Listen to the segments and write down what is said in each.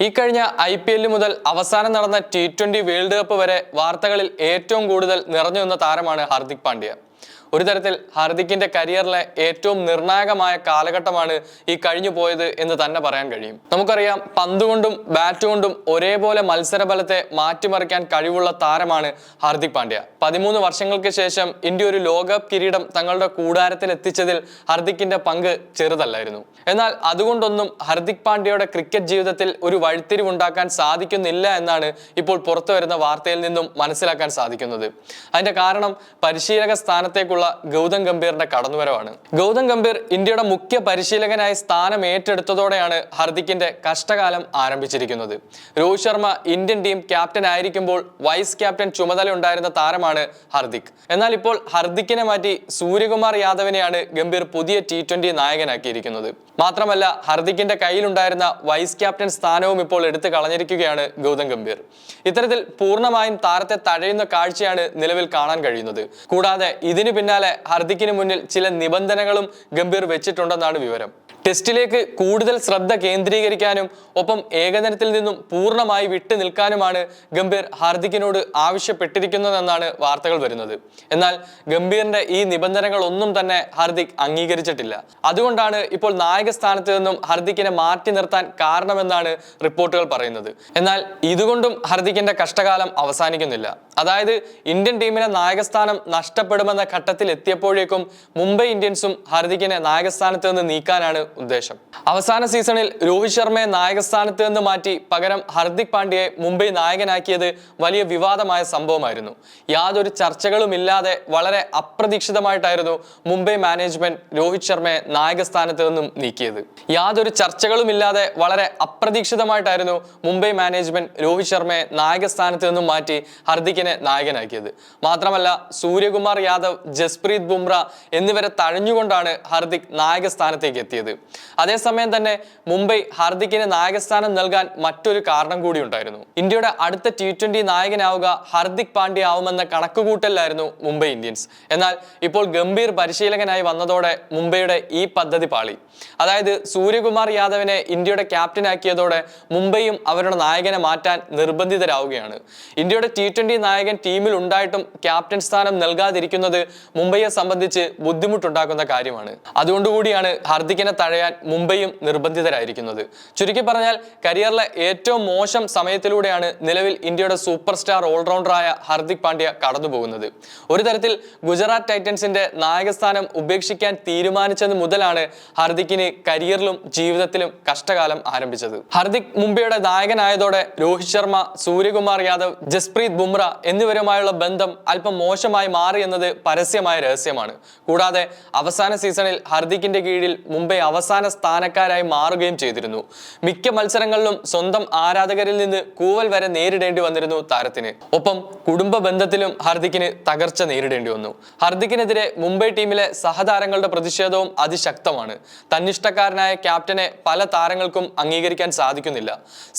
ഈ കഴിഞ്ഞ I P L മുതൽ അവസാനം നടന്ന ടി ട്വന്റി വേൾഡ് കപ്പ് വരെ വാർത്തകളിൽ ഏറ്റവും കൂടുതൽ നിറഞ്ഞു നിന്ന താരമാണ് ഹാർദിക് പാണ്ഡ്യ. ഒരു തരത്തിൽ ഹാർദിക്കിന്റെ കരിയറിലെ ഏറ്റവും നിർണായകമായ കാലഘട്ടമാണ് ഈ കഴിഞ്ഞു പോയത് എന്ന് തന്നെ പറയാൻ കഴിയും. നമുക്കറിയാം പന്തുകൊണ്ടും ബാറ്റ് കൊണ്ടും ഒരേപോലെ മത്സരബലത്തെ മാറ്റിമറിക്കാൻ കഴിവുള്ള താരമാണ് ഹാർദിക് പാണ്ഡ്യ. പതിമൂന്ന് വർഷങ്ങൾക്ക് ശേഷം ഇന്ത്യ ഒരു ലോകകപ്പ് കിരീടം തങ്ങളുടെ കൂടാരത്തിൽ എത്തിച്ചതിൽ ഹാർദിക്കിന്റെ പങ്ക് ചെറുതല്ലായിരുന്നു. എന്നാൽ അതുകൊണ്ടൊന്നും ഹാർദിക് പാണ്ഡ്യയുടെ ക്രിക്കറ്റ് ജീവിതത്തിൽ ഒരു വഴിത്തിരിവുണ്ടാക്കാൻ സാധിക്കുന്നില്ല എന്നാണ് ഇപ്പോൾ പുറത്തു വരുന്ന വാർത്തയിൽ നിന്നും മനസ്സിലാക്കാൻ സാധിക്കുന്നത്. അതിന്റെ കാരണം പരിശീലക സ്ഥാനത്തേക്കുള്ള ഗൗതം ഗംഭീറിന്റെ കടന്നുവരവാണ്. ഗൗതം ഗംഭീർ ഇന്ത്യയുടെ മുഖ്യ പരിശീലകനായി സ്ഥാനം ഏറ്റെടുത്തതോടെയാണ് ഹർദിക്കിന്റെ കഷ്ടകാലം ആരംഭിച്ചിരിക്കുന്നത്. Rohit Sharma Indian team captain ആയിരിക്കുമ്പോൾ വൈസ് ക്യാപ്റ്റൻ ചുമതല ഉണ്ടായിരുന്ന താരമാണ് ഹർദിക്. എന്നാൽ ഇപ്പോൾ ഹർദിക്കിനെ മാറ്റി സൂര്യകുമാർ യാദവിനെയാണ് ഗംഭീർ പുതിയ ടി ട്വന്റി നായകനാക്കിയിരിക്കുന്നത്. മാത്രമല്ല ഹർദിക്കിന്റെ കയ്യിലുണ്ടായിരുന്ന വൈസ് ക്യാപ്റ്റൻ സ്ഥാനവും ഇപ്പോൾ എടുത്തു കളഞ്ഞിരിക്കുകയാണ് ഗൗതം ഗംഭീർ. ഇത്തരത്തിൽ പൂർണമായും താരത്തെ തഴയുന്ന കാഴ്ചയാണ് നിലവിൽ കാണാൻ കഴിയുന്നത്. കൂടാതെ ഇതിനു പിന്നാലെ ഹർദിക്കിന് മുന്നിൽ ചില നിബന്ധനകളും ഗംഭീർ വെച്ചിട്ടുണ്ടെന്നാണ് വിവരം. ടെസ്റ്റിലേക്ക് കൂടുതൽ ശ്രദ്ധ കേന്ദ്രീകരിക്കാനും ഒപ്പം ഏകദിനത്തിൽ നിന്നും പൂർണമായി വിട്ടു നിൽക്കാനുമാണ് ഗംഭീർ ഹാർദിക്കിനോട് ആവശ്യപ്പെട്ടിരിക്കുന്നതെന്നാണ് വാർത്തകൾ വരുന്നത്. എന്നാൽ ഗംഭീറിന്റെ ഈ നിബന്ധനകൾ ഒന്നും തന്നെ ഹാർദിക് അംഗീകരിച്ചിട്ടില്ല. അതുകൊണ്ടാണ് ഇപ്പോൾ നായക സ്ഥാനത്ത് നിന്നും ഹർദിക്കിനെ മാറ്റി നിർത്താൻ കാരണമെന്നാണ് റിപ്പോർട്ടുകൾ പറയുന്നത്. എന്നാൽ ഇതുകൊണ്ടും ഹർദിക്കിന്റെ കഷ്ടകാലം അവസാനിക്കുന്നില്ല. അതായത് ഇന്ത്യൻ ടീമിനെ നായകസ്ഥാനം നഷ്ടപ്പെടുമെന്ന ഘട്ടത്തിൽ എത്തിയപ്പോഴേക്കും മുംബൈ ഇന്ത്യൻസും ഹർദിക്കിനെ നായകസ്ഥാനത്ത് നിന്ന് നീക്കാനാണ് ഉദ്ദേശം. അവസാന സീസണിൽ രോഹിത് ശർമ്മയെ നായകസ്ഥാനത്ത് നിന്ന് മാറ്റി പകരം ഹർദിക് പാണ്ഡ്യയെ മുംബൈ നായകനാക്കിയത് വലിയ വിവാദമായ സംഭവമായിരുന്നു. യാതൊരു ചർച്ചകളുമില്ലാതെ വളരെ അപ്രതീക്ഷിതമായിട്ടായിരുന്നു മുംബൈ മാനേജ്മെന്റ് രോഹിത് ശർമ്മയെ നായകസ്ഥാനത്ത് നിന്നും നീക്കിയത്. യാതൊരു ചർച്ചകളുമില്ലാതെ വളരെ അപ്രതീക്ഷിതമായിട്ടായിരുന്നു മുംബൈ മാനേജ്മെന്റ് രോഹിത് ശർമ്മയെ നായകസ്ഥാനത്ത് നിന്നും മാറ്റി ഹർദിക്കിനെ നായകനാക്കിയത്. മാത്രമല്ല സൂര്യകുമാർ യാദവ് ജസ്പ്രീത് ബുംറ എന്നിവരെ തഴഞ്ഞുകൊണ്ടാണ് ഹർദിക് നായകസ്ഥാനത്തേക്ക് എത്തിയത്. അതേസമയം തന്നെ മുംബൈ ഹാർദിക്കിന് നായകസ്ഥാനം നൽകാൻ മറ്റൊരു കാരണം കൂടി ഉണ്ടായിരുന്നു. ഇന്ത്യയുടെ അടുത്ത ടി ട്വന്റി നായകനാവുക ഹാർദിക് പാണ്ഡ്യ ആവുമെന്ന കണക്കുകൂട്ടലായിരുന്നു മുംബൈ ഇന്ത്യൻസ്. എന്നാൽ ഇപ്പോൾ ഗംഭീർ പരിശീലകനായി വന്നതോടെ മുംബൈയുടെ ഈ പദ്ധതി പാളി. അതായത് സൂര്യകുമാർ യാദവിനെ ഇന്ത്യയുടെ ക്യാപ്റ്റനാക്കിയതോടെ മുംബൈയും അവരുടെ നായകനെ മാറ്റാൻ നിർബന്ധിതരാവുകയാണ്. ഇന്ത്യയുടെ ടി ട്വന്റി നായകൻ ടീമിൽ ഉണ്ടായിട്ടും ക്യാപ്റ്റൻ സ്ഥാനം നൽകാതിരിക്കുന്നത് മുംബൈയെ സംബന്ധിച്ച് ബുദ്ധിമുട്ടുണ്ടാക്കുന്ന കാര്യമാണ്. അതുകൊണ്ടുകൂടിയാണ് ഹർദിക്കിനെ തഴയാൻ മുംബൈയും നിർബന്ധിതരായിരിക്കുന്നത്. ചുരുക്കി പറഞ്ഞാൽ കരിയറിലെ ഏറ്റവും മോശം സമയത്തിലൂടെയാണ് നിലവിൽ ഇന്ത്യയുടെ സൂപ്പർ സ്റ്റാർ ഓൾറൗണ്ടറായ ഹർദിക് പാണ്ഡ്യ കടന്നുപോകുന്നത്. ഒരു തരത്തിൽ ഗുജറാത്ത് ടൈറ്റൻസിന്റെ നായകസ്ഥാനം ഉപേക്ഷിക്കാൻ തീരുമാനിച്ചത് മുതലാണ് ഹർദിക്കിന് കരിയറിലും ജീവിതത്തിലും കഷ്ടകാലം ആരംഭിച്ചത്. ഹർദിക് മുംബൈയുടെ നായകനായതോടെ രോഹിത് ശർമ്മ സൂര്യകുമാർ യാദവ് ജസ്പ്രീത് ബുംറ എന്നിവരുമായുള്ള ബന്ധം അല്പം മോശമായി മാറി എന്നത് പരസ്യമായ രഹസ്യമാണ്. കൂടാതെ അവസാന സീസണിൽ ഹർദിക്കിന്റെ കീഴിൽ മുംബൈ അവസാന സ്ഥാനക്കാരായി മാറുകയും ചെയ്തിരുന്നു. മിക്ക മത്സരങ്ങളിലും സ്വന്തം ആരാധകരിൽ നിന്ന് കൂവൽ വരെ നേരിടേണ്ടി വന്നിരുന്നു താരത്തിന്. ഒപ്പം കുടുംബ ബന്ധത്തിലും ഹർദിക്കിന് തകർച്ച നേരിടേണ്ടി വന്നു. ഹർദിക്കിനെതിരെ മുംബൈ ടീമിലെ സഹതാരങ്ങളുടെ പ്രതിഷേധവും അതിശക്തമാണ്. തന്നിഷ്ടക്കാരനായ ക്യാപ്റ്റനെ പല താരങ്ങൾക്കും അംഗീകരിക്കാൻ സാധിക്കുന്നില്ല.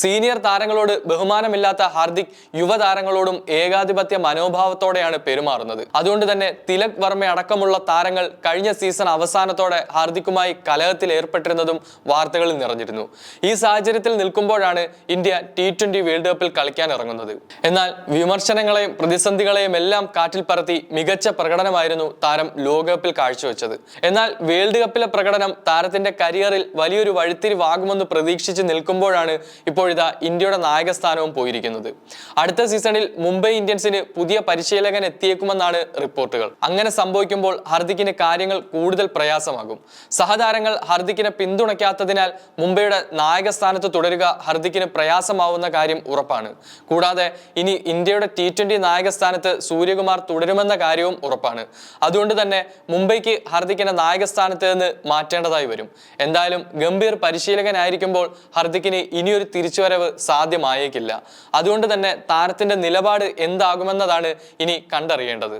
സീനിയർ താരങ്ങളോട് ബഹുമാനമില്ലാത്ത ഹാർദിക് യുവതാരങ്ങളോടും ഏകാധിപത്യ മനോഭാവത്തോടെയാണ് പെരുമാറുന്നത്. അതുകൊണ്ട് തന്നെ തിലക് വർമ്മ അടക്കമുള്ള താരങ്ങൾ കഴിഞ്ഞ സീസൺ അവസാനത്തോടെ ഹാർദിക്കുമായി കലഹത്തിൽ ഏർപ്പെട്ടിരുന്നതും വാർത്തകളിൽ നിറഞ്ഞിരുന്നു. ഈ സാഹചര്യത്തിൽ നിൽക്കുമ്പോഴാണ് ഇന്ത്യ ടി ട്വന്റി വേൾഡ് കപ്പിൽ കളിക്കാൻ ഇറങ്ങുന്നത്. എന്നാൽ വിമർശനങ്ങളെയും പ്രതിസന്ധികളെയും എല്ലാം കാറ്റിൽ പറത്തി മികച്ച പ്രകടനമായിരുന്നു താരം ലോകകപ്പിൽ കാഴ്ചവെച്ചത്. എന്നാൽ വേൾഡ് കപ്പിലെ പ്രകടനം താരത്തിന്റെ കരിയറിൽ വലിയൊരു വഴിത്തിരിവാകുമെന്ന് പ്രതീക്ഷിച്ച് നിൽക്കുമ്പോഴാണ് ഇപ്പോഴിതാ ഇന്ത്യയുടെ നായകസ്ഥാനവും പോയിരിക്കുന്നത്. അടുത്ത സീസണിൽ മുംബൈ ഇന്ത്യൻസിന് പുതിയ പരിശീലകൻ എത്തിയേക്കുമെന്നാണ് റിപ്പോർട്ടുകൾ. അങ്ങനെ സംഭവിക്കുമ്പോൾ ഹർദിക്കിന് കാര്യങ്ങൾ കൂടുതൽ പ്രയാസമാകും. സഹതാരങ്ങൾ ഹർദിക്കിനെ പിന്തുണയ്ക്കാത്തതിനാൽ മുംബൈയുടെ നായകസ്ഥാനത്ത് തുടരുക ഹർദിക്കിന് പ്രയാസമാവുന്ന കാര്യം ഉറപ്പാണ്. കൂടാതെ ഇനി ഇന്ത്യയുടെ ടി ട്വന്റി നായകസ്ഥാനത്ത് സൂര്യകുമാർ തുടരുമെന്ന കാര്യവും ഉറപ്പാണ്. അതുകൊണ്ട് തന്നെ മുംബൈക്ക് ഹർദിക്കിനെ നായകസ്ഥാനത്ത് നിന്ന് മാറ്റേണ്ടതായി വരും. എന്തായാലും ഗംഭീർ പരിശീലകനായിരിക്കുമ്പോൾ ഹർദിക്കിന് ഇനിയൊരു തിരിച്ചുവരവ് സാധ്യമായേക്കില്ല. അതുകൊണ്ട് തന്നെ താരത്തിന്റെ നിലപാട് എന്താകുമെന്നതാണ് ഇനി കണ്ടറിയേണ്ടത്.